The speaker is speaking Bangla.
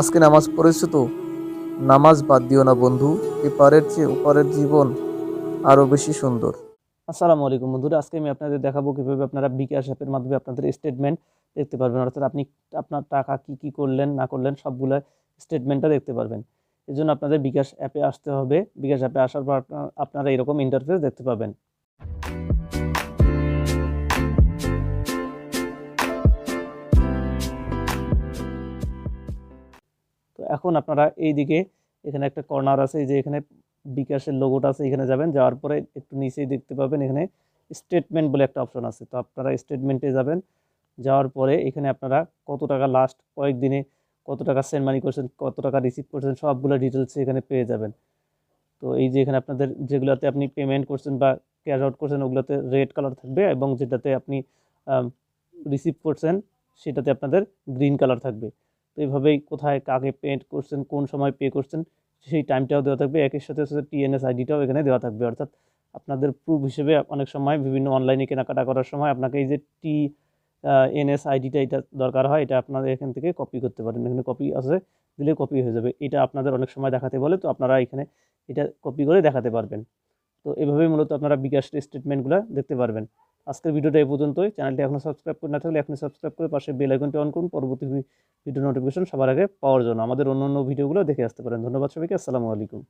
আজকে নামাজ পড়েছো তো? নামাজ বাদ দিও না বন্ধু, এপারের চেয়ে ওপারের জীবন আরও বেশি সুন্দর। আসসালামু আলাইকুম বন্ধুরা, আজকে আমি আপনাদের দেখাবো কীভাবে আপনারা বিকাশ অ্যাপের মাধ্যমে আপনাদের স্টেটমেন্ট দেখতে পারবেন। অর্থাৎ আপনি আপনার টাকা কি কি করলেন, না করলেন, সবগুলো স্টেটমেন্টটা দেখতে পারবেন। এর জন্য আপনাদের বিকাশ অ্যাপে আসতে হবে। বিকাশ অ্যাপে আসার পর আপনারা এরকম ইন্টারফেস দেখতে পাবেন। এখন আপনারা এই দিকে এখানে একটা কর্নার আছে, এই যে এখানে বিকাশের লোগোটা আছে, এখানে যাবেন, যাওয়ার পরে একটু নিচেই দেখতে পাবেন এখানে স্টেটমেন্ট বলে একটা অপশন আছে। তো আপনারা স্টেটমেন্টে যাবেন, যাওয়ার পরে এখানে আপনারা কত টাকা লাস্ট কয়েকদিনে কত টাকা সেন্ড মানি করছেন, কত টাকা রিসিভ করছেন, সবগুলো ডিটেলস এখানে পেয়ে যাবেন। তো এই যে এখানে আপনাদের যেগুলোতে আপনি পেমেন্ট করছেন বা ক্যাশ আউট করছেন, ওগুলোতে রেড কালার থাকবে এবং যেটাতে আপনি রিসিভ করছেন, সেটাতে আপনাদের গ্রিন কালার থাকবে। তো এইভাবেই কোথায় কাকে পেমেন্ট করছেন, কোন সময় পে করছেন, সেই টাইমটাও দেওয়া থাকবে। একের সাথে সাথে টিএনএস আইডিটাও এখানে দেওয়া থাকবে। অর্থাৎ আপনাদের প্রুফ হিসেবে অনেক সময় বিভিন্ন অনলাইনে কেনাকাটা করার সময় আপনাকে এই যে টি এনএস আইডিটা এটা দরকার হয়, এটা আপনাদের এখান থেকে কপি করতে পারেন। এখানে কপি আছে, দিলে কপি হয়ে যাবে। এটা আপনাদের অনেক সময় দেখাতে বলে, তো আপনারা এখানে এটা কপি করে দেখাতে পারবেন। তো এভাবেই মূলত আপনারা বিকাশ স্টেটমেন্টগুলো দেখতে পারবেন। আজকের ভিডিওটা এই পর্যন্তই। চ্যানেলটি এখনও সাবস্ক্রাইব করে না থাকলে এখনই সাবস্ক্রাইব করে পাশে বেল আইকনটি অন করুন। পরবর্তী ভিডিও নোটিফিকেশন সবার আগে পাওয়ার জন্য। আমাদের অন্য অন্য ভিডিওগুলো দেখে আসতে পারেন। ধন্যবাদ সবাইকে। আসসালামু আলাইকুম।